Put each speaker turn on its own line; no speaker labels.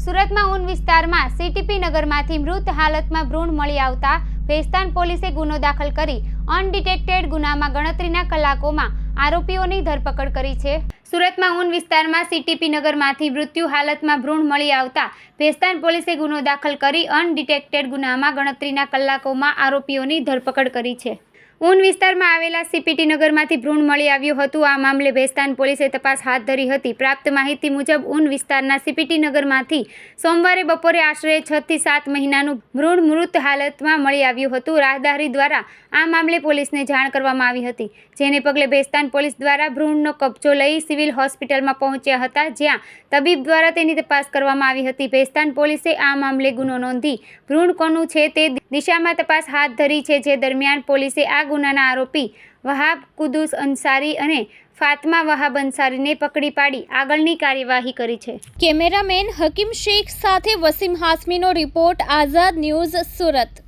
સુરતમાં ઉન વિસ્તારમાં સીટીપી નગરમાંથી મૃત હાલતમાં ભ્રૂણ મળી આવતા ભેસ્તાન પોલીસે ગુનો દાખલ કરી અનડિટેક્ટેડ ગુનામાં ગણતરીના કલાકોમાં આરોપીઓની ધરપકડ કરી છે. સુરતમાં ઉન વિસ્તારમાં સીટીપી નગરમાંથી મૃત્યુ હાલતમાં ભ્રૂણ મળી આવતા ભેસ્તાન પોલીસે ગુનો દાખલ કરી અનડિટેક્ટેડ ગુનામાં ગણતરીના કલાકોમાં આરોપીઓની ધરપકડ કરી છે. ઉન વિસ્તારમાં આવેલા સીપીટી નગરમાંથી ભ્રૂણ મળી આવ્યું હતું. આ મામલે ભેસ્તાન પોલીસે તપાસ હાથ ધરી હતી. પ્રાપ્ત માહિતી મુજબ ઉન વિસ્તારના સીપીટી નગરમાંથી સોમવારે બપોરે આશરે છ થી સાત મહિનાનું ભ્રૂણ મૃત હાલતમાં મળી આવ્યું હતું. રાહદારી દ્વારા આ મામલે પોલીસને જાણ કરવામાં આવી હતી. જેને પગલે ભેસ્તાન પોલીસ દ્વારા ભ્રૂણનો કબજો લઈ સિવિલ હોસ્પિટલમાં પહોંચ્યા હતા, જ્યાં તબીબ દ્વારા તેની તપાસ કરવામાં આવી હતી. ભેસ્તાન પોલીસે આ મામલે ગુનો નોંધી ભ્રૂણ કોનું છે તે દિશામાં તપાસ હાથ ધરી છે, જે દરમિયાન પોલીસે આ ગુનાના આરોપી વહાબ કુદુસ અંસારી અને ફાતમા વહાબ અંસારીને પકડી પાડી આગળની કાર્યવાહી કરી છે.
કેમેરામેન હકીમ શેખ સાથે વસીમ હાસમીનો રિપોર્ટ આઝાદ ન્યૂઝ સુરત.